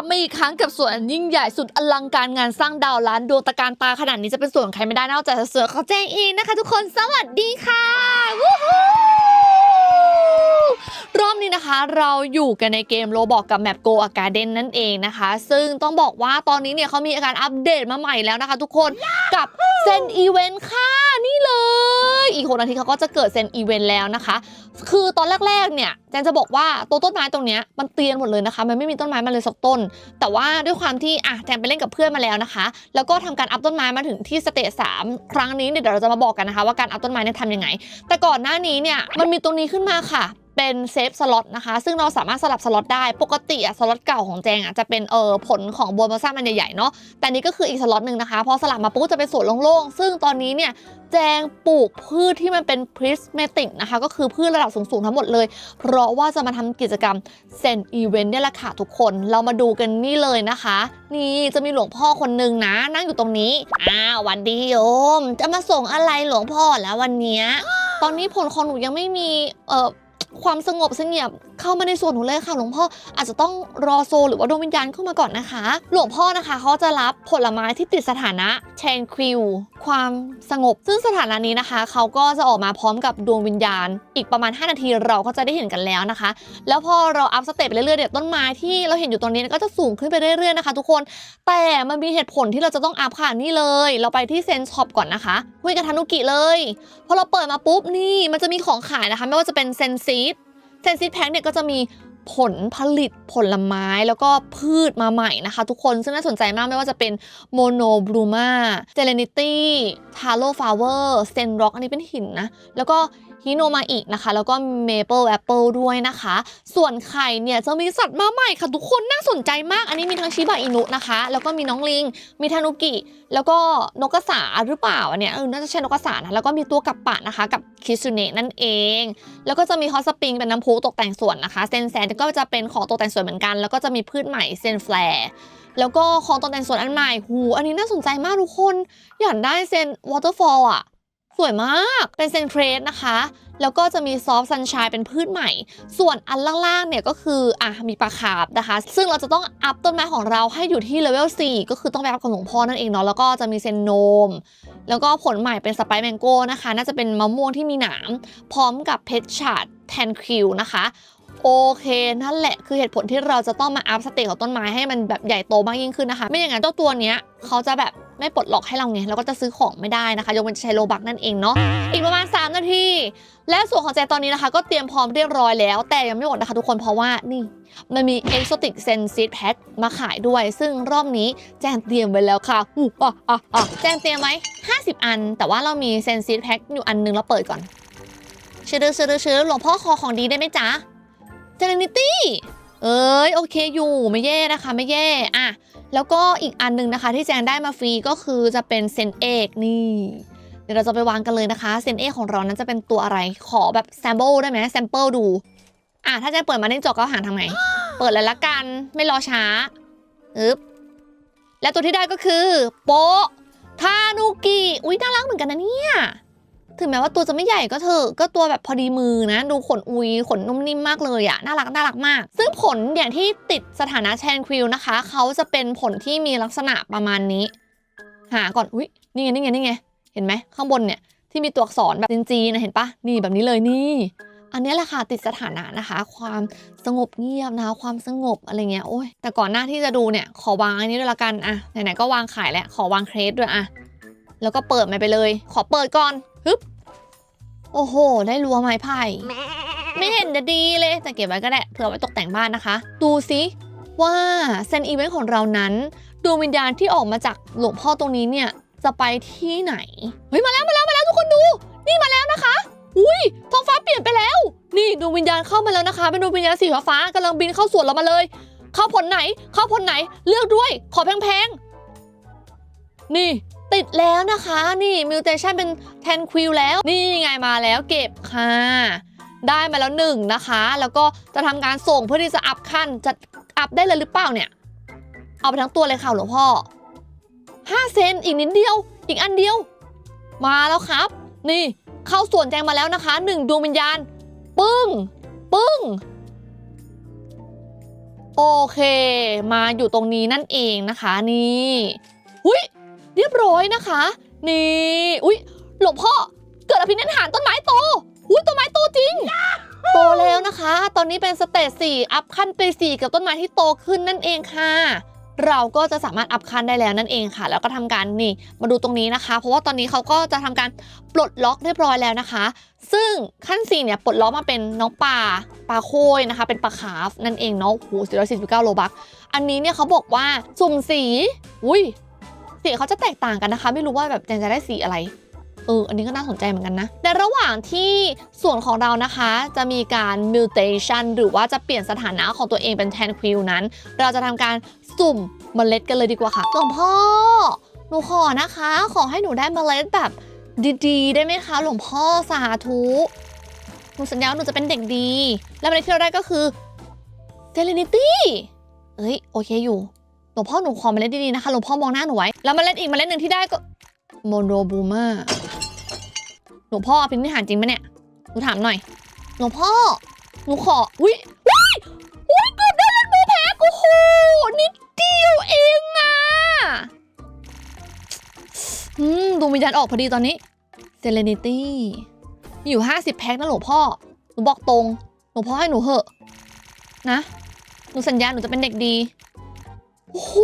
ลับมาอีกครั้งกับสวนยิ่งใหญ่สุดอลังการงานสร้างดาวล้านดวงตะการตาขนาดนี้จะเป็นสวนใครไม่ได้นอกจากเสือเขาแจ้งเองนะคะ ทุกคนสวัสดีค่ะวู้ฮู้ นี้นะคะเราอยู่กันในเกมโรบอกกับแมปโกอาการเดนนั่นเองนะคะ ซึ่งต้องบอกว่าตอนนี้เนี่ยเขามีการอัปเดตมาใหม่แล้วนะคะ ทุกคนกับเซนอีเวนต์ค่ะนี่เลย อีกคนอาทิตย์เขาก็จะเกิดเซนอีเวนต์แล้วนะคะ คือตอนแรกๆเนี่ยแจนจะบอกว่าตัวต้นไม้ตรงเนี้ยมันเตียนหมดเลยนะคะ มันไม่มีต้นไม้มาเลยสักต้น แต่ว่าด้วยความที่อะแจนไปเล่นกับเพื่อนมาแล้วนะคะ แล้วก็ทำการอัพต้นไม้มาถึงที่สเตจสามครั้งนี้เนี่ยเดี๋ยวเราจะมาบอกกันนะคะ ว่าการอัพต้นไม้เนี่ยทำยังไง แต่ก่อนหน้านี้เนี่ยมันมีตรงนี้ขึ้นมาค่ะ เป็นเซฟสล็อตนะคะ ซึ่งเราสามารถสลับสล็อตได้ปกติอะสล็อตเก่าของแจงอะจะเป็นเออผลของบัวมาซ่ามันใหญ่ๆเนาะแต่นี้ก็คืออีกสล็อตหนึ่งนะคะพอสลับมาปุ๊บจะเป็นสวนโล่งๆ ซึ่งตอนนี้เนี่ยแจงปลูกพืชที่มันเป็นพริสเมติกนะคะ ก็คือพืชระดับสูง ๆ ทั้งหมดเลย เพราะว่าจะมาทำกิจกรรมเซนอีเวนต์เนี่ยแหละค่ะทุกคน เรามาดูกันนี่เลยนะคะ นี่จะมีหลวงพ่อคนหนึ่งนะ นั่งอยู่ตรงนี้อ้าววันดีโยม จะมาส่งอะไรหลวงพ่อแล้ววันเนี้ยตอนนี้ผลของหนูยังไม่มีเอ่อ ความสงบเสงี่ยม เข้ามาในส่วนหนูเลยค่ะ หลวงพ่ออาจจะต้องรอโซลหรือว่าดวงวิญญาณเข้ามาก่อนนะคะ หลวงพ่อนะคะเขาจะรับผลไม้ที่ติดสถานะ tranquil ความสงบ ซึ่งสถานะนี้นะคะเขาก็จะออกมาพร้อมกับดวงวิญญาณ อีกประมาณ 5 นาทีเราก็จะได้เห็นกันแล้วนะคะ แล้วพอเราอัพสเต็ปไปเรื่อยๆเนี่ยต้นไม้ที่เราเห็นอยู่ตรงนี้ก็จะสูงขึ้นไปเรื่อยๆนะคะทุกคน แต่มันมีเหตุผลที่เราจะต้องอัพค่ะนี่เลย เราไปที่เซนช็อปก่อนนะคะคุยกับทานุกิเลยพอเราเปิดมาปุ๊บนี่มันจะมีของขายนะคะ ไม่ว่าจะเป็นเซนซีด เซนซีดแพ็คเนี่ยก็จะมีผลผลิตผลไม้แล้วก็พืชมาใหม่นะคะ ทุกคนซึ่งน่าสนใจมากไม่ว่าจะเป็นโมโนบลูมาเจเลนิตี้ทาโลฟาเวอร์เซนร็อกอันนี้เป็นหินนะ แล้วก็ ฮิโนมาอินะคะ แล้วก็เมเปิลแอปเปิลด้วยนะคะ ส่วนไข่เนี่ยจะมีสัตว์มาใหม่ค่ะ ทุกคนน่าสนใจมาก อันนี้มีทั้งชิบะอินุนะคะ แล้วก็มีน้องลิง มีทานุกิ แล้วก็นกกระสาหรือเปล่าอันเนี้ยเออน่าจะใช่นกกระสานะแล้วก็มีตัวกับปะนะคะกับคิสุเนะนั่นเอง แล้วก็จะมีฮอสปริงเป็นน้ำพุตกแต่งสวนนะคะเซนแซนก็จะเป็นของตกแต่งสวนเหมือนกัน แล้วก็จะมีพืชใหม่เซนแฟร์แล้วก็ของตกแต่งสวนอันใหม่หูอันนี้น่าสนใจมากทุกคน อยากได้เซนวอเตอร์ฟอลอะ วยมาก เป็นเซนเครสนะคะ แล้วก็จะมีซอฟซันช n ยเป็นพืชใหม่ ส่วนอันล่างๆเนี่ยก็คืออะมีปลาคาร์ฟนะคะ ซึ่งเราจะต้องอัพต้นไม้ของเราให้อยู่ที่เลเวล4ก็คือต้องไปอัพของหลวงพ่อนั่นเองเนาะ แล้วก็จะมีเซนโนม แล้วก็ผลใหม่เป็นสไปซ์แมงโก้นะคะ น่าจะเป็นมะม่วงที่มีหนาม พร้อมกับเพชรชาดแทนคิวนะคะโอเค นั่นแหละคือเหตุผลที่เราจะต้องมาอัพสเตจของต้นไม้ให้มันแบบใหญ่โตมากยิ่งขึ้นนะคะ ไม่อย่างนั้นเจ้าตัวเนี้ยเขาจะแบบ ไม่ปลดล็อกให้เราไงเราก็จะซื้อของไม่ได้นะคะยกเว้นจะใช้โลบักนั่นเองเนาะอีกประมาณ 3 นาที และส่วนของแจตอนนี้นะคะ ก็เตรียมพร้อมเรียบร้อยแล้ว แต่ยังไม่หมดนะคะทุกคนเพราะว่านี่มันมี Exotic Sen Seed Pack มาขายด้วย ซึ่งรอบนี้แจงเตรียมไว้แล้วค่ะอู้อะอะอะแจงเตรียมไว้50 อัน แต่ว่าเรามี Sen Seed Pack อยู่อันนึงเราเปิดก่อนชื่อชื่อชื่อหลวงพ่อคอของดีได้ไหมจ๊ะเจเนนิตี้เอ้ยโอเคอยู่ไม่แย่นะคะ ไม่แย่อะ แล้วก็อีกอันหนึงนะคะที่แจงได้มาฟรีก็คือจะเป็นเซนเอกนี่เดี๋ยวเราจะไปวางกันเลยนะคะเซนเอกของเรานั้นจะเป็นตัวอะไรขอแบบแซมเปิลได้ไหมแซมเปิลดูอะถ้าแจงเปิดมาในจอก็หาทำไงเปิดเลยละกันไม่รอช้าอึ๊บและตัวที่ได้ก็คือโปทานุกิอุ้ยน่ารักเหมือนกันนะเนี่ย ถึงแม้ว่าตัวจะไม่ใหญ่ก็เถอะก็ตัวแบบพอดีมือนะ ดูขนอุยขนนุ่มนิ่มมากเลยอะน่ารักน่ารักมาก ซึ่งผลอย่างที่ติดสถานะแชนควิลนะคะ เขาจะเป็นผลที่มีลักษณะประมาณนี้ หาก่อนอุ้ยนี่ไงนี่ไงนี่ไงเห็นไหมข้างบนเนี่ยที่มีตัวอักษรแบบจีนๆนะเห็นปะนี่แบบนี้เลยนี่อันนี้แหละค่ะติดสถานะนะคะ ความสงบเงียบนะคะความสงบอะไรเงี้ยโอ้ยแต่ก่อนหน้าที่จะดูเนี่ยขอวางอันนี้ด้วยละกันอะไหนๆก็วางขายแล้วขอวางเครสด้วยอะแล้วก็เปิดมันไปเลย ขอเปิดก่อนฮึบ โอ้โห ได้รั้วไม้ไผ่ไม่เห็นจะดีเลยแต่เก็บไว้ก็ได้เผื่อไว้ตกแต่งบ้านนะคะ ดูสิว่าเซนอีเวนต์ของเรานั้นดวงวิญญาณที่ออกมาจากหลวงพ่อตรงนี้เนี่ยจะไปที่ไหน เฮ้ยมาแล้วมาแล้วมาแล้วทุกคนดู นี่มาแล้วนะคะ อุ้ยท้องฟ้าเปลี่ยนไปแล้ว นี่ดวงวิญญาณเข้ามาแล้วนะคะ เป็นดวงวิญญาณสีฟ้ากำลังบินเข้าสวนเรามาเลย เข้าผลไหน เข้าผลไหน เลือกด้วย ขอแพงๆ นี่ ติดแล้วนะคะ นี่มิวเทชันเป็นแทนควิลแล้ว นี่ไงมาแล้วเก็บค่ะ ได้มาแล้วหนึ่งนะคะ แล้วก็จะทำการส่งเพื่อที่จะอัพขั้นจะอัพได้เลยหรือเปล่าเนี่ย เอาไปทั้งตัวเลยค่ะหลวงพ่อ5เซนอีกนิดเดียว อีกอันเดียว มาแล้วครับ นี่เข้าส่วนแจงมาแล้วนะคะหนึ่งดวงวิญญาณ ปึ้ง ปึ้ง โอเค มาอยู่ตรงนี้นั่นเองนะคะ นี่อุ้ย รียบร้อยนะคะ นี่ อุ้ยหลวงพ่อเกิดอภินิหารต้นไม้โตอุ้ยต้นไม้โตจริง โตแล้วนะคะ ตอนนี้เป็นสเตจสี่อัพขั้นไปสี่กับต้นไม้ที่โตขึ้นนั่นเองค่ะ เราก็จะสามารถอัพขั้นได้แล้วนั่นเองค่ะ แล้วก็ทำการนี่มาดูตรงนี้นะคะ เพราะว่าตอนนี้เขาก็จะทำการปลดล็อกเรียบร้อยแล้วนะคะ ซึ่งขั้น4เนี่ยปลดล็อกมาเป็นน้องปลาปลาโคยนะคะ เป็นปลาคาฟนั่นเองเนาะโอ้โห449โลบักอันนี้เนี่ยเขาบอกว่าสุ่มสี อุ้ย สีเขาจะแตกต่างกันนะคะ ไม่รู้ว่าแบบแจงจะได้สีอะไรเอออันนี้ก็น่าสนใจเหมือนกันนะในระหว่างที่ส่วนของเรานะคะ จะมีการ mutation หรือว่าจะเปลี่ยนสถานะของตัวเองเป็นแทนควิลนั้น เราจะทำการสุ่มเมล็ดกันเลยดีกว่าค่ะหลวงพ่อ หนูขอนะคะ ขอให้หนูได้เมล็ดแบบดีๆ ได้ไหมคะ หลวงพ่อสาธุหนูสัญญาว่าหนูจะเป็นเด็กดี และเมล็ดที่เราได้ก็คือ Serenity เอ้ยโอเคอยู่ หลวงพ่อหนูขอเมล็ดดีๆนะคะหลวงพ่อมองหน้าหนูไว้ แล้วเมล็ดอีกเมล็ดหนึ่งที่ได้ก็โมโนบูมาหลวงพ่อพินิหารจริงปะเนี่ยหนูถามหน่อย หลวงพ่อหนูขออุ้ยอุ้ยอุ้ยเกือบได้เล่นโบว์แพ็กโอ้โหนิดเดียวเองอะอืมดวงวิญญาณออกพอดีตอนนี้ Serenity มีอยู่50แพ็คนะหลวงพ่อหนูบอกตรงหลวงพ่อให้หนูเหอะ นะ หนูสัญญาหนูจะเป็นเด็กดี โอ้โห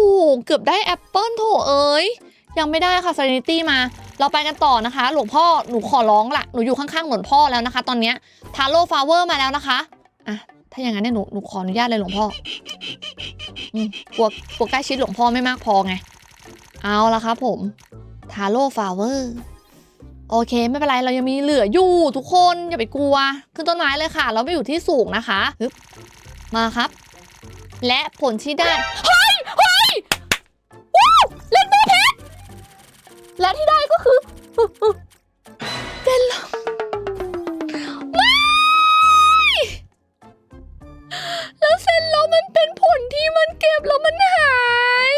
เกือบได้แอปเปิลโถเอ้ยยังไม่ได้ค่ะ Serenity มา เราไปกันต่อนะคะ หลวงพ่อหนูขอร้องละหนูอยู่ข้างๆหลวงพ่อแล้วนะคะ ตอนเนี้ยทาโร่ฟลาเวอร์มาแล้วนะคะอะถ้าอย่างนั้นเนี่ยหนูหนูขออนุญาตเลยหลวงพ่ออืมกลัวกลัวใกล้ชิดหลวงพ่อไม่มากพอไง เอาละครับผมทาโร่ฟลาเวอร์โอเค ไม่เป็นไรเรายังมีเหลืออยู่ทุกคนอย่าไปกลัว ขึ้นต้นไม้เลยค่ะ เราไม่อยู่ที่สูงนะคะมาครับ และผลที่ได้ และที่ได้ก็คือเจนลมไม่แล้วเซนลมมันเป็นผลที่มันเก็บแล้วมันหาย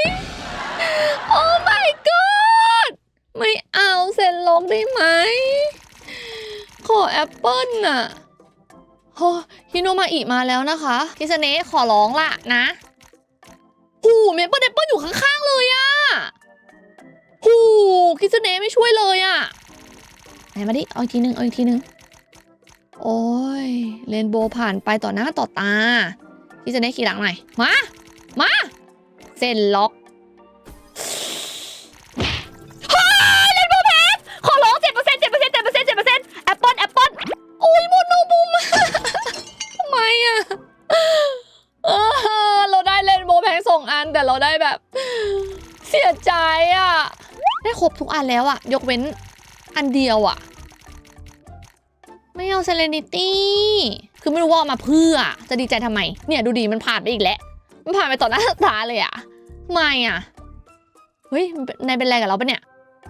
โอ้ my god ไม่เอาเซ็นล็อกได้ไหม ขอแอปเปิลน่ะโอ้ฮิโนมาอิมาแล้วนะคะ คิสเนะขอร้องล่ะนะ มาดิ เอาอีกทีหนึ่งเอาอีกทีหนึ่งโอ้ยเรนโบว์ผ่านไปต่อหน้าต่อตาคิสเนะขี่หลังหน่อย มา มาเซ็นล็อกเล่นโบแพสขอร้องเจ็ดเปอร์เซ็นต์เจ็ดเปอร์เซ็นต์เจ็ดเปอร์เซ็นต์เจ็ดเปอร์เซ็นต์แอปเปิลแอปเปิลโอ้ยโมโนบูมทำไมอะเออเราได้เล่นโบแพงสองอันแต่เราได้แบบ เสียใจอะได้ครบทุกอันแล้วอะยกเว้นอันเดียวอะ เอาเซเลนิตี้คือไม่รู้ว่ามาเพื่อจะดีใจทำไม เนี่ยดูดีมันผ่านไปอีกแล้ว มันผ่านไปต่อหน้าตาเลยอะทำไมอะเฮ้ยนายเป็นอะไรกับเราปะเนี่ย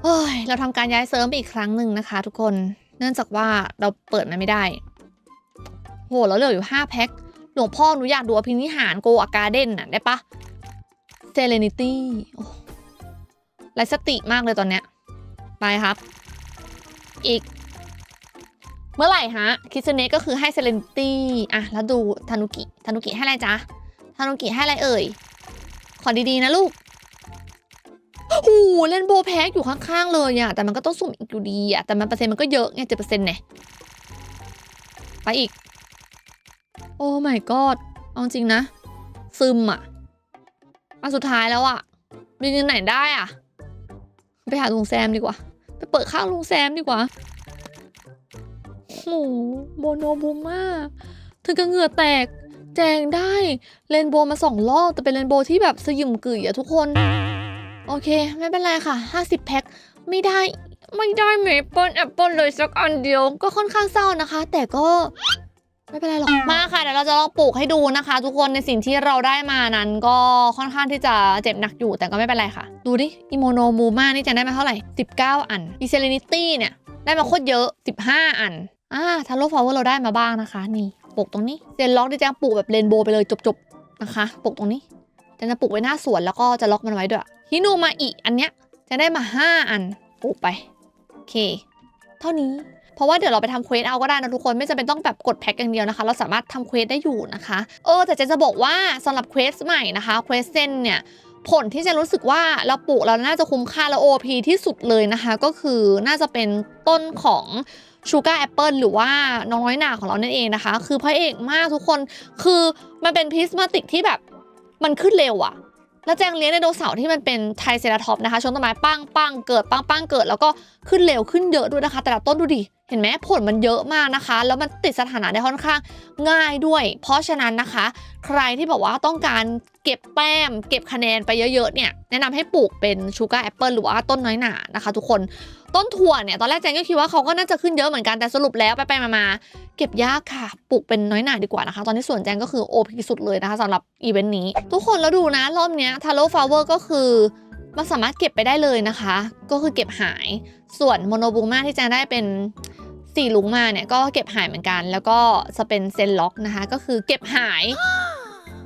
เฮ้ยเราทำการย้ายเซิร์ฟอีกครั้งหนึ่งนะคะ ทุกคน เนื่องจากว่าเราเปิดมันไม่ได้โหเราเหลืออยู่5แพ็คหลวงพ่อหนูอยากดูอภินิหารโกอาการ์เด้นน่ะได้ปะเซเลนิตี้ไรสติมากเลยตอนเนี้ยไปครับ อีก เมื่อไหร่ฮะคิสเนก็คือให้เซเลนตี้อะแล้วดูทานุกิทานุกิให้อะไรจ๊ะทานุกิให้อะไรเอ่ย ขอดีๆนะลูกโอ้โหเล่นโบแพ็กอยู่ข้างๆเลยอะแต่มันก็ต้องสุ่มอีกอยู่ดีอะแต่มันเปอร์เซ็นต์มันก็เยอะไงเจ็ดเปอร์เซ็นต์เนี่ยไปอีก โอ้ my god เอาจริงนะ ซึมอะอันสุดท้ายแล้วอะมีเงินไหนได้อะไปหาลุงแซมดีกว่า ไปเปิดข้างลุงแซมดีกว่า หโมโนบูมาถึงกับเหงื่อแตก แจงได้เรนโบว์มาสองรอบแต่เป็นเรนโบว์ที่แบบสยิมกึ่ยอะทุกคน โอเค ไม่เป็นไรค่ะ 50 แพ็ค ไม่ได้ ไม่ได้เมเปิลแอปเปิลเลยสักอันเดียว ก็ค่อนข้างเศร้านะคะ แต่ก็ไม่เป็นไรหรอก มาค่ะ เดี๋ยวเราจะลองปลูกให้ดูนะคะ ทุกคนในสิ่งที่เราได้มานั้นก็ค่อนข้างที่จะเจ็บหนักอยู่แต่ก็ไม่เป็นไรค่ะ ดูดิอิโมโนมูมานี่จะได้มาเท่าไหร่ 19 อันอีเซเลนิตี้เนี่ยได้มาโคตรเยอะ 15 อัน อ่าทาโร่ฟลาวเวอร์เราได้มาบ้างนะคะ นี่ปลูกตรงนี้เซนล็อกดิจังปลูกแบบเรนโบว์ไปเลยจบๆนะคะปลูกตรงนี้จะจะปลูกไว้หน้าสวนแล้วก็จะล็อกมันไว้ด้วยฮิโนมาอีกอันเนี้ยจะได้มา 5 อันปลูกไปโอเค เท่านี้เพราะว่าเดี๋ยวเราไปทำเควสเอาก็ได้นะทุกคนไม่จำเป็นต้องแบบกดแพ็คอย่างเดียวนะคะ เราสามารถทำเควสได้อยู่นะคะ เออแต่เจนจะบอกว่าสำหรับเควสใหม่นะคะเควสเซนเนี่ยผลที่จนรู้สึกว่าเราปลูกเราน่าจะคุ้มค่าและ OP ที่สุดเลยนะคะ ก็คือน่าจะเป็นต้นของ ชูการ์แอปเปิลหรือว่าน้องน้อยหนาของเรานั่นเองนะคะ คือพระเอกมากทุกคนคือมันเป็นพิสมาติกที่แบบมันขึ้นเร็วอะแล้วแจงเลี้ยงไดโนเสาร์ที่มันเป็นไทเซราทอปนะคะชนต้นไม้ปังปังเกิดปังปังเกิด แล้วก็ขึ้นเร็วขึ้นเยอะด้วยนะคะ แต่ละต้นดูดิเห็นไหมผลมันเยอะมากนะคะ แล้วมันติดสถานะได้ค่อนข้างง่ายด้วย เพราะฉะนั้นนะคะ ใครที่บอกว่าต้องการ เก็บแต้ม เก็บคะแนนไปเยอะๆเนี่ยแนะนำให้ปลูกเป็นชูการ์แอปเปิลหรือว่าต้นน้อยหนานะคะ ทุกคนต้นถั่วเนี่ยตอนแรกแจงก็คิดว่าเขาก็น่าจะขึ้นเยอะเหมือนกันแต่สรุปแล้วไปๆมาๆเก็บยากค่ะปลูกเป็นน้อยหนาดีกว่านะคะ ตอนนี้ส่วนแจงก็คือโอพีสุดเลยนะคะสำหรับอีเวนต์นี้ ทุกคนแล้วดูนะรอบเนี้ยทาโร่ฟลาเวอร์ก็คือมันสามารถเก็บไปได้เลยนะคะ ก็คือเก็บหายส่วนโมโนบูมาที่แจงได้เป็นสี่ลุงมาเนี่ยก็เก็บหายเหมือนกัน แล้วก็จะเป็นเซนล็อกนะคะ ก็คือเก็บหาย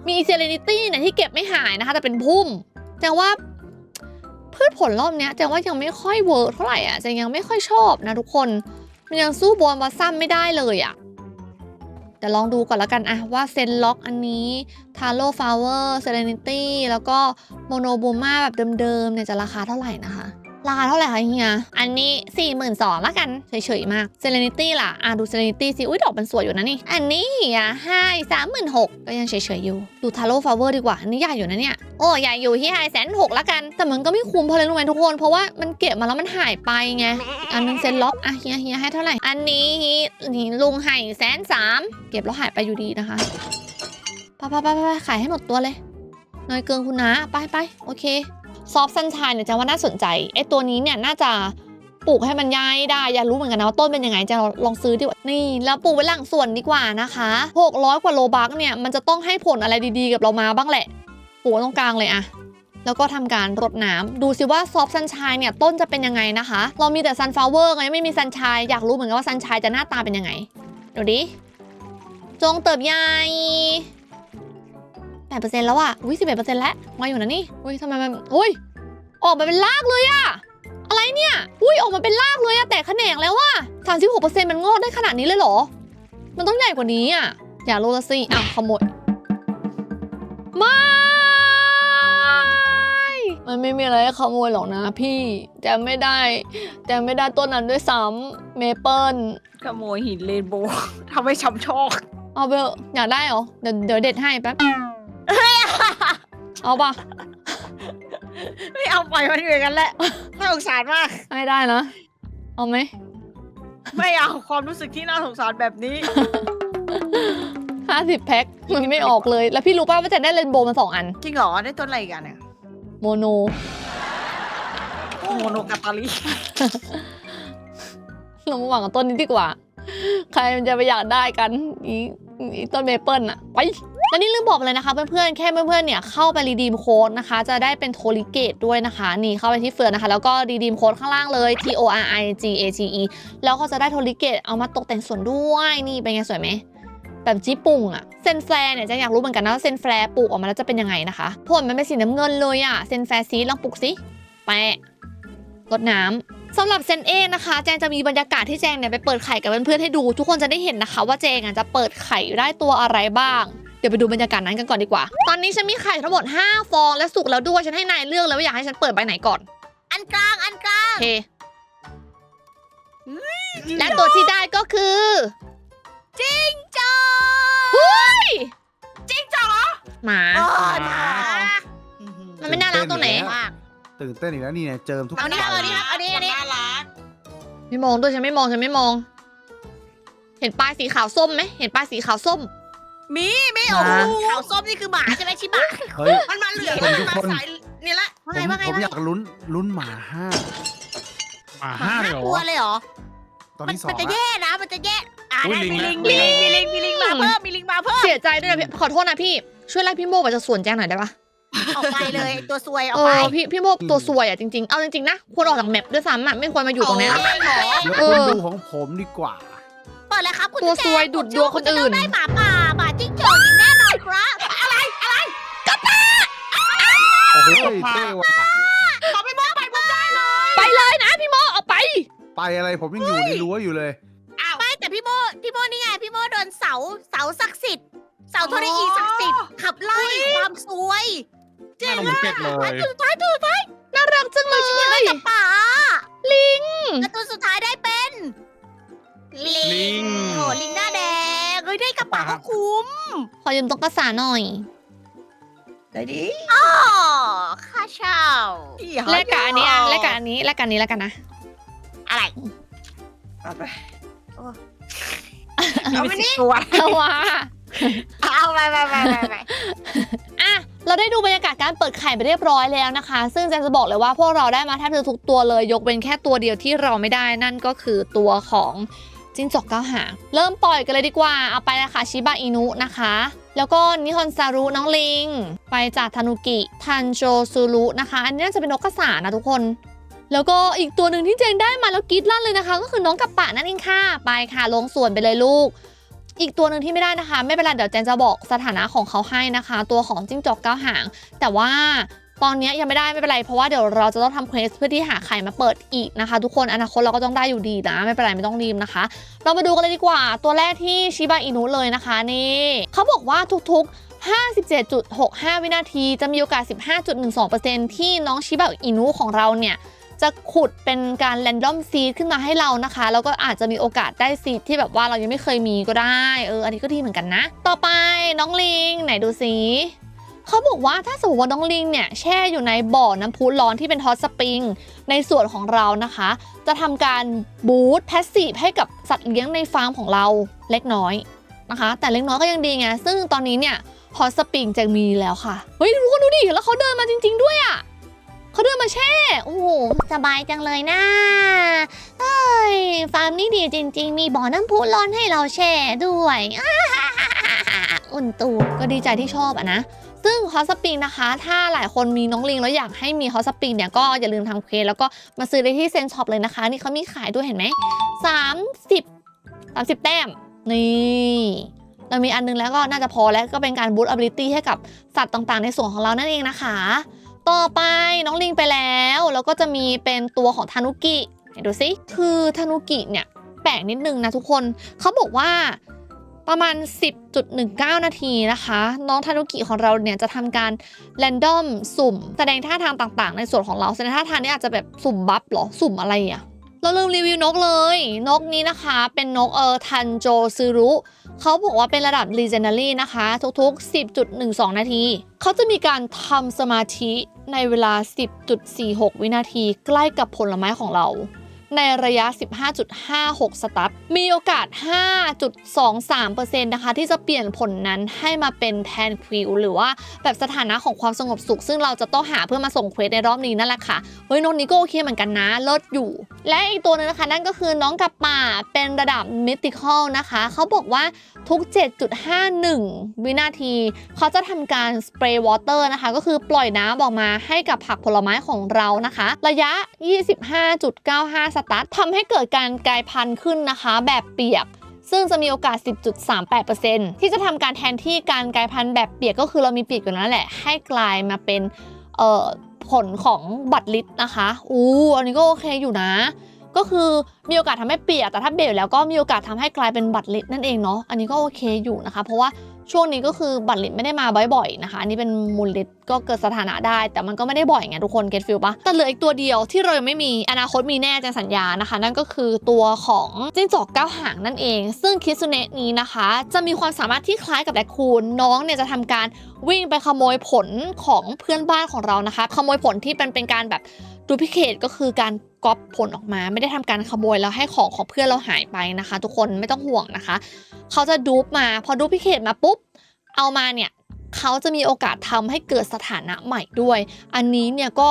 มีเซเลนิตี้เนี่ยที่เก็บไม่หายนะคะ แต่เป็นพุ่มแจงว่าพืชผลรอบเนี้ยแจงว่ายังไม่ค่อยเวิร์กเท่าไหร่อะแจงยังไม่ค่อยชอบนะทุกคน มันยังสู้บอลมาซ้ำไม่ได้เลยอะ่ะแต่ลองดูก่อนล้วกันอะว่าเซนล็อกอันนี้ทาโร่ฟลาเวอร์เซเลนิตี้แล้วก็โมโนบูมาแบบเดิมๆเนี่ยจะราคาเท่าไหร่นะคะ ราคาเท่าไหร่คะเฮีย อันนี้4 2 0 0 0ละกัน เฉยๆมากเซเลนิตี้ล่ะ อะดูเซเลนิตี้สิ อุ้ยดอกมันสวยอยู่นะนี่ อันนี้อะห้าสามหมื่นหกก็ยังเฉยๆอยู่ ดูทาโร่ฟลาเวอร์ดีกว่า อันนี้ใหญ่อยู่นะเนี่ย โอ้ใหญ่อยู่ที่ไฮแสนหกละกัน แต่มันก็ไม่คุ้มเพราะอะไรรู้ไหมทุกคน เพราะว่ามันเก็บมาแล้วมันหายไปไง อันนึงเซ็นล็อก อะเฮียเฮียให้เท่าไหร่ อันนี้นี่ลุงให้แสนสามเก็บแล้วหายไปอยู่ดีนะคะไปไปไปไปขายให้หมดตัวเลยน้อยเกินคุณนะไปไปโอเค ซอฟซันชายเนี่ยจะว่าน่าสนใจไอ้ตัวนี้เนี่ยน่าจะปลูกให้มันย้ายได้ อยากรู้เหมือนกันนะว่าต้นเป็นยังไงจะลองซื้อดีกว่านี่ แล้วปลูกไว้หลังส่วนดีกว่านะคะ600กว่าโลบักเนี่ยมันจะต้องให้ผลอะไรดีๆ กับเรามาบ้างแหละปลูกตรงกลางเลยอะแล้วก็ทำการรดน้ำดูสิว่าซอฟซันชายเนี่ยต้นจะเป็นยังไงนะคะ เรามีแต่ซันฟลาวเวอร์ไงไม่มีซันชายอยากรู้เหมือนกันว่าซันชายจะหน้าตาเป็นยังไงเดี๋ยวดิ จงเติบใหญ่ แปดเปอร์เซ็นต์แล้วอะอุ้ยสิบเอ็ดเปอร์เซ็นต์แล้วมาอยู่นะนี่อุ้ยทำไมมันอุ้ยออกมาเป็นรากเลยอะอะไรเนี่ยอุ้ยออกมาเป็นรากเลยอะแตกแขนงแล้วอะสามสิบหกเปอร์เซ็นต์มันงอกได้ขนาดนี้เลยเหรอ มันต้องใหญ่กว่านี้อะอย่าโลละสิอ้าวขโมยไม่มันไม่มีอะไรให้ขโมยหรอกนะพี่แจมไม่ได้แจมไม่ได้ต้นนั้นด้วยซ้ำเมเปิลขโมยหินเรนโบว์ทำให้ช้ำชอก เอาไปเถอะอยากได้เหรอ เดี๋ยวเดี๋ยวเด็ดให้แป๊บ เอาปะไม่เอาปล่อยมันอยู่อย่างนั้นแหละน่าสงสารมาก ไม่ได้นะ เอาไหม ไม่เอาความรู้สึกที่น่าสงสารแบบนี้ ห้าสิบแพ็ค มันไม่ออกเลย แล้วพี่รู้ป่าวว่าจะได้เรนโบว์มาสองอัน จริงเหรอ ได้ต้นอะไรอีกันเนี่ยโมโน โมโนกาตาลีเรามาหวังกับต้นนี้ดีกว่า ใครมันจะไปอยากได้กัน อีอีต้นเมเปิลอะไป แล้วนี่ลืมบอกเลยนะคะ เพื่อนๆ แค่เพื่อนๆ เนี่ยเข้าไปรีดีมโค้ดนะคะ จะได้เป็นโทลิเกตด้วยนะคะ นี่เข้าไปที่เฟือนนะคะ แล้วก็รีดีมโค้ดข้างล่างเลย T O R I G A T E แล้วก็จะได้โทลิเกตเอามาตกแต่งสวนด้วยนี่เป็นไงสวยไหมแบบจีปุ่งอะเซนแฟร์เนี่ยจะอยากรู้เหมือนกันนะว่าเซนแฟร์ปลูกออกมาแล้วจะเป็นยังไงนะคะผลมันเป็นสีน้ำเงินเลยอะเซนแฟร์ซีลองปลูกสิแปะรดน้ำสำหรับเซนเอนะคะแจงจะมีบรรยากาศที่แจงเนี่ยไปเปิดไข่กับเพื่อนๆให้ดู ทุกคนจะได้เห็นนะคะ ว่าแจงอะจะเปิดไข่ได้ตัวอะไรบ้าง เดี๋ยวไปดูบรรยากาศนั้นกันก่อนดีกว่า ตอนนี้ฉันมีไข่ทั้งหมด 5 ฟองและสุกแล้วด้วย ฉันให้นายเลือกเลยว่าอยากให้ฉันเปิดใบไหนก่อน อันกลาง อันกลางโอเค และตัวที่ได้ก็คือจิ้งจอกเฮ้ยจิ้งจอกเหรอหมาอ๋อหมามันไม่น่ารักตรงไหน มาก ตื่นเต้นอีกแล้วนี่เนี่ยเจิมทุกเอานี่ครับเอานี่ครับเอานี่อันนี้น่ารักไม่มองด้วยฉันไม่มองฉันไม่มอง เห็นปลายสีขาวส้มไหมเห็นปลายสีขาวส้ม มีไม่โอ้โหขาวส้มนี่คือหมาใช่ไหมชิบะเฮ้ย มันมาเหลืองคนทุกมาคน สายนี่ละว่าผไงมว่าไงผมว่าอยากลุ้นลุ้นหมาห้าหมาหมาห้าห้าเลยเหรอตัวเลยเหรอ ตอนมันที่สอมังนจะละ แย่นะ มันจะแย่อ่าอุ๊ยได้ลิงมีนะลิงมีลิงมีลิงมีลิงมาเพิ่มมีลิงมาเพิ่มเสียใจด้วยนะพี่ขอโทษนะพี่ ช่วยไล่พี่โมกไปจากสวนแจ้งหน่อยได้ปะออกไปเลยไอ้ตัวซวยออเอกไปอพี่พี่โมกตัวซวยอะจริงๆ เอาจริงๆนะควรออกจากแมปด้วยซ้ำอะไม่ควรมาอยู่ตรงเนี้ย เาเองเหรอเดี๋ยวเอคุณอดูของผมดีกว่า เปิดเลยครับคุณตัวแจซวยดุดดวงคนอื่นณจะต้องได้หมาป่า ยเท่ว่ะขอไปโมไปมได้เลยไปเลยนะพี่โมออกไป ไปอะไรผมยังอยู่ในรั้วอยู่เลยอาไม่แต่พี่โมพี่โมนี่ไงพี่โมโดนเสาเสาศักดิ์สิทธิ์เสาธนีศักดิ์สิทธิ์ขับไล่ความซวยเจ๋งมากไปถูกไปถูกไปน่ารักจังเลยไม่กับป๋าลิงกระตุ้นสุดท้ายได้เป็น ลิงโอ้ลิงหน้าแดงเฮ้ยได้กระป๋าก็คุ้ม ขอยืมตุ๊กตาหน่อย ได้ดิอ๋อค่าเช่าแลกกับอันนี้อะแลกกับอันนี้แลกกับอันนี้แล้วกันนะอะไรเอาไปเอาไปนี่ตัวเอาวะเอาไปไปไปไปไปอะเราได้ดูบรรยากาศการเปิดไข่ไปเรียบร้อยแล้วนะคะ ซึ่งแจนจะบอกเลยว่าพวกเราได้มาแทบจะทุกตัวเลย ยกเว้นแค่ตัวเดียวที่เราไม่ได้นั่นก็คือตัวของจิ้งจอกเก้าหางเริ่มปล่อยกันเลยดีกว่าเอาไปเลยค่ะชิบะอินุนะคะ แล้วก็นิฮอนซารุน้องลิง ไปจากทานุกิทันโจซูรุนะคะ อันนี้น่าจะเป็นนกกระสานะทุกคน แล้วก็อีกตัวหนึ่งที่เจงได้มาแล้วกรีดลั่นเลยนะคะ ก็คือน้องกับปะนั่นเองค่ะ ไปค่ะลงส่วนไปเลยลูก อีกตัวหนึ่งที่ไม่ได้นะคะ ไม่เป็นไรเดี๋ยวเจนจะบอกสถานะของเขาให้นะคะ ตัวของจิ้งจอกเก้าหาง แต่ว่า ตอนนี้ยังไม่ได้ไม่เป็นไรเพราะว่าเดี๋ยวเราจะต้องทำเควสเพื่อที่หาไข่มาเปิดอีกนะคะ ทุกคนอนาคตเราก็ต้องได้อยู่ดีนะไม่เป็นไรไม่ต้องรีบนะคะ เรามาดูกันเลยดีกว่า ตัวแรกที่ชิบะอินุเลยนะคะนี่เขาบอกว่าทุกๆ57.65 วินาที จะมีโอกาส 15.12%ที่น้องชิบะอินุของเราเนี่ย จะขุดเป็นการแรนดอมซีดขึ้นมาให้เรานะคะ แล้วก็อาจจะมีโอกาสได้ซีดที่แบบว่าเรายังไม่เคยมีก็ได้ เออ อันนี้ก็ดีเหมือนกันนะ ต่อไปน้องลิง ไหนดูสิ เขาบอกว่าถ้าสมมติว่าน้องลิงเนี่ยแช่อยู่ในบ่อน้ำพุร้อนที่เป็นฮอตสปริง ในส่วนของเรานะคะ จะทำการบูตแพสซีฟให้กับสัตว์เลี้ยงในฟาร์มของเราเล็กน้อยนะคะ แต่เล็กน้อยก็ยังดีไงซึ่งตอนนี้เนี่ยฮอตสปริงจะมีแล้วค่ะ เฮ้ยทุกคนดูดิแล้วเขาเดินมาจริง ๆด้วยอะ่ะเขาเดินมาแช่ โอ้โห สบายจังเลยนะเอ้ย ฟาร์มนี้ดีจริง ๆ มีบ่อน้ำพุร้อนให้เราแช่ด้วย อุ่นตูดก็ดีใจที่ชอบอะนะ ฮอสปริงนะคะ ถ้าหลายคนมีน้องลิงแล้วอยากให้มีฮอสปริงเนี่ยก็อย่าลืมทำเควสแล้วก็มาซื้อได้ที่เซนช็อปเลยนะคะ นี่เขามีขายด้วยเห็นไหมสามสิบสามสิบแต้ม นี่เรามีอันนึงแล้วก็น่าจะพอแล้วก็เป็นการบูต t อ b i l i t y ให้กับสัตว์ต่างๆ ในส่วนของเรานั่นเองนะคะ ต่อไปน้องลิงไปแล้วแล้วก็จะมีเป็นตัวของทานุกิไหนดูสิคือทานุกิเนี่ยแปลกนิดนึงนะทุกคนเขาบอกว่า ประมาณ 10.19 นาทีนะคะ น้องทานุกิของเราเนี่ยจะทำการแรนดอมสุ่ม แสดงท่าทางต่างๆ ในส่วนของเราแสดงท่าทางนี้อาจจะแบบสุ่มบัฟเหรอ สุ่มอะไรอะ่ะเราลืมรีวิวนกเลย นกนี้นะคะ เป็นนกเออทันโจซึรุเขาบอกว่าเป็นระดับ Legendary นะคะ ทุกๆ 10.12 นาที เขาจะมีการทำสมาธิในเวลา 10.46 วินาทีใกล้กับผลไม้ของเรา ในระยะ 15.56 สตั๊ดมีโอกาส 5.23%นะคะ ที่จะเปลี่ยนผลนั้นให้มาเป็นแทนควิวหรือว่าแบบสถานะของความสงบสุข ซึ่งเราจะต้องหาเพื่อมาส่งเควสในรอบนี้นั่นแหละค่ะ เฮ้ยนกนี้ก็โอเคเหมือนกันนะ เลิศอยู่ และอีกตัวหนึงนะคะนั่นก็คือน้องกับป่าเป็นระดับมิติคอลนะคะ เขาบอกว่าทุก 7.51 วินาที เขาจะทำการสเปรย์วอเตอร์นะคะ ก็คือปล่อยน้ำออกมาให้กับผักผลไม้ของเรานะคะ ระยะ 25.95สตาร์ททำให้เกิดการกลายพันธุ์ขึ้นนะคะ แบบเปียก ซึ่งจะมีโอกาส 10.38%ที่จะทำการแทนที่การกลายพันธุ์แบบเปียกก็คือเรามีเปียกอยู่นั่นแหละ ให้กลายมาเป็นเอ่อผลของบัตรลิตนะคะ อู้อันนี้ก็โอเคอยู่นะ ก็คือมีโอกาสทำให้เปียก แต่ถ้าเบรแล้วก็มีโอกาสทำให้กลายเป็นบัตรลิตนั่นเองเนาะ อันนี้ก็โอเคอยู่นะคะ เพราะว่า ช่วงนี้ก็คือบัตรลิตไม่ได้มาบ่อยๆนะคะอันนี้เป็นมูลลิตก็เกิดสถานะได้ แต่มันก็ไม่ได้บ่อยไงทุกคนเก็ตฟิลปะแต่เหลืออีกตัวเดียวที่เรายังไม่มีอนาคตมีแน่จะสัญญานะคะ นั่นก็คือตัวของจิ้งจอกเก้าหางนั่นเอง ซึ่งคิสุเนะนี้นะคะ จะมีความสามารถที่คล้ายกับแรคคูนน้องเนี่ยจะทำการวิ่งไปขโมยผลของเพื่อนบ้านของเรานะคะ ขโมยผลที่เป็นเป็นการแบบดูพิเคตก็คือการ ก๊อปผลออกมา ไม่ได้ทำการขโมยแล้วให้ของของเพื่อนเราหายไปนะคะ ทุกคนไม่ต้องห่วงนะคะ เขาจะดูปมาพอดูพิเคตมาปุ๊บ เอามาเนี่ยเขาจะมีโอกาสทำให้เกิดสถานะใหม่ด้วย อันนี้เนี่ยก็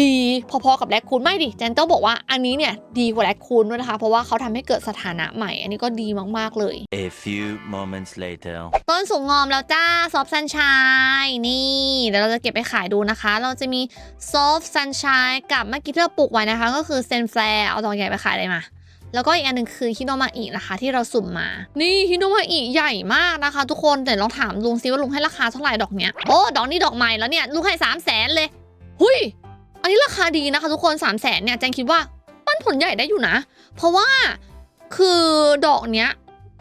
ดีพอๆกับแรคคูนไม่ดิแจนต้องบอกว่าอันนี้เนี่ยดีกว่าแรคคูนด้วยนะคะ เพราะว่าเขาทำให้เกิดสถานะใหม่ อันนี้ก็ดีมากๆเลย A few moments later. ต้นสูงงอมแล้วจ้าซอฟซันชายนี่เดี๋ยวเราจะเก็บไปขายดูนะคะ เราจะมีซอฟซันชายกับเมื่อกี้ที่เราปลูกไว้นะคะ ก็คือเซนแฟร์เอาดอกใหญ่ไปขายเลยมาแล้วก็อีกอันหนึ่งคือฮิโนมาอินะคะ ที่เราสุ่มมา นี่ฮิโนมาอิใหญ่มากนะคะ ทุกคนแต่ลองถามลุงซิว่าลุงให้ราคาเท่าไหร่ดอกเนี้ยโอ้ดอกนี้ดอกใหม่แล้วเนี่ยลุงให้สามแสนเลย หุย อันนี้ราคาดีนะคะ ทุกคน3 0 0แสนเนี่ยแจงคิดว่าปั้นผลใหญ่ได้อยู่นะ เพราะว่าคือดอกเนี้ย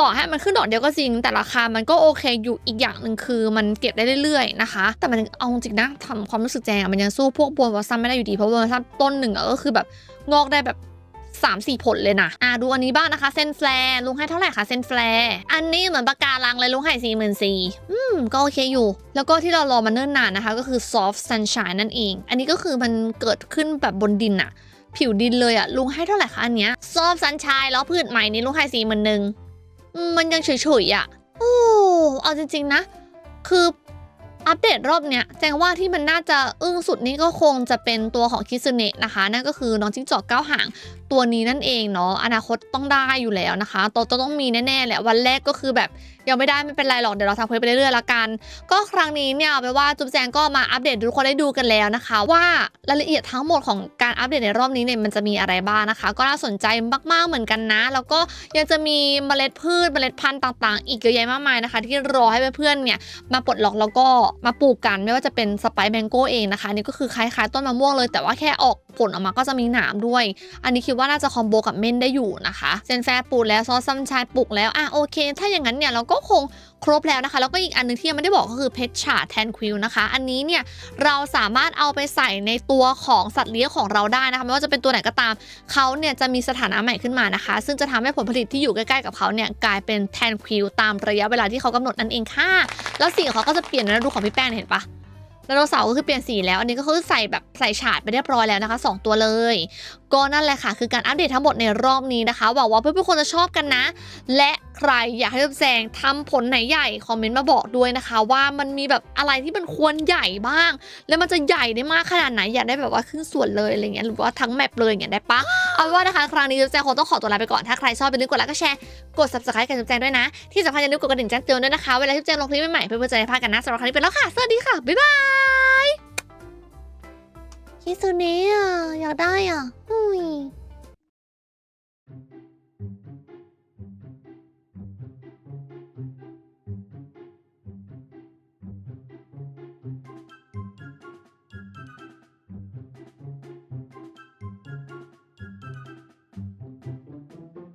ต่อให้มันขึ้นดอกเดียวก็จริง แต่ราคามันก็โอเคอยู่อีกอย่างหนึ่งคือ มันเก็บได้เรื่อยๆนะคะ แต่มันเอาจริงนะทำความรู้สึกแจงมันยังสู้พวกบัววอซัมไม่ได้อยู่ดีเพราะบัววอซัมต้นหนึ่งอะก็คือแบบงอกได้แบบ 3ามสี่ผลเลยนะ อะดูอันนี้บ้างนะคะเซนแฟร์ลุงให้เท่าไหร่คะเซนแฟร์อันนี้เหมือนปากการังเลยลุงให้สี่หมื่นสี่อืมก็โอเคอยู่ แล้วก็ที่เรารอมาเนิ่นนานนะคะ ก็คือ soft sunshine นั่นเอง อันนี้ก็คือมันเกิดขึ้นแบบบนดินอะผิวดินเลยอะลุงให้เท่าไหร่คะอันเนี้ย soft sunshine แล้วพืชใหม่นี้ลุงให้สี่หมื่นหนึ่งมันยังเฉยๆอะโอ้เอาจริงๆนะ คือ ปเดตรอบเนี้ยแจ้งว่าที่มันน่าจะอึ้งสุดนี่ก็คงจะเป็นตัวของคิสเนะนะคะ นั่นก็คือน้องจิ้งจอกเก้าหางตัวนี้นั่นเองเนาะอนาคตต้องได้อยู่แล้วนะคะโตต้องมีแน่ๆแหละวันแรกก็คือแบบ ยังไม่ได้ไม่เป็นไรหรอกเดี๋ยวเราทำเควสไปเรื่อยๆละกัน ก็ครั้งนี้เนี่ยเอาไปนว่าจุ๊บแจงก็มาอัปเดตทุกคนได้ดูกันแล้วนะคะ ว่ารายละเอียดทั้งหมดของการอัปเดตในรอบนี้เนี่ยมันจะมีอะไรบ้างนะคะ ก็น่าสนใจมากๆเหมือนกันนะ แล้วก็ยังจะมีเมล็ดพืชเมล็ดพันธุ์ต่างๆ อีกเยอะแยะมากมายนะคะ ที่รอให้เพื่อนๆเนี่ยมาปลดล็อกแล้วก็มาปลูกกันไม่ว่าจะเป็นสไปซ์แมงโก้เองนะคะนี่ก็คือคล้ายๆต้นมะม่วงเลย แต่ว่าแค่ออกผลออกมาก็จะมีหนามด้วย อันนี้คิดว่าน่าจะคอมโบกับเม่นได้อยู่นะคะเซนแฟร์ปลูกแล้วซอสซัมชายปลูกแล้วอะโอเค ถ้าอย่างนั้นเนี่ยเราก็็คงครบแล้วนะคะ แล้วก็อีกอันหนึงที่ยังไม่ได้บอกก็คือเพชรฉาแทนควิลนะคะ อันนี้เนี่ยเราสามารถเอาไปใส่ในตัวของสัตว์เลี้ยงของเราได้นะคะไม่ว่าจะเป็นตัวไหนก็ตามเขาเนี่ยจะมีสถานะใหม่ขึ้นมานะคะ ซึ่งจะทำให้ผลผลิตที่อยู่ใกล้ๆกับเขาเนี่ยกลายเป็นแทนควิลตามระยะเวลาที่เขากำหนดนั่นเองค่ะ แล้วสีของเขาก็จะเปลี่ยนนะดูของพี่แป้งเนี่ยเห็นปะไดโนเสาร์ก็คือเปลี่ยนสีแล้ว อันนี้ก็คือใส่แบบใส่ฉาดไปเรียบร้อยแล้วนะคะ 2 ตัวเลยก็นั่นแหละค่ะ คือการอัปเดตทั้งหมดในรอบนี้นะคะหวังว่าเพื่อนๆคนจะชอบกันนะ และใครอยากให้ทุกแจงทำผลไหนใหญ่ คอมเมนต์มาบอกด้วยนะคะ ว่ามันมีแบบอะไรที่มันควรใหญ่บ้าง แล้วมันจะใหญ่ได้มากขนาดไหนอยากได้แบบว่าครึ่งส่วนเลยอะไรเงี้ยหรือว่าทั้งแมปเลยอย่างเงี้ยได้ปะเอาว่านะคะครั้งนี้จุ๊บแจงคงต้องขอตัวลาไปก่อนถ้าใครชอบอย่าลืมกดไลค์ก็แชร์กด subscribe กับจุ๊บแจงด้วยนะ ที่สำคัญอย่าลืมกดกระดิ่งแจ้งเตือนด้วยนะคะเวลาที่จุ๊บแจงลงคลิปใหม่ๆเพื่อนๆจะได้พลาดกันนะสำหรับครั้งนี้ไปแล้วค่ะสวัสดีค่ะบ๊ายบาย คิสุเนะอะอยากได้อ่ะอุ้ย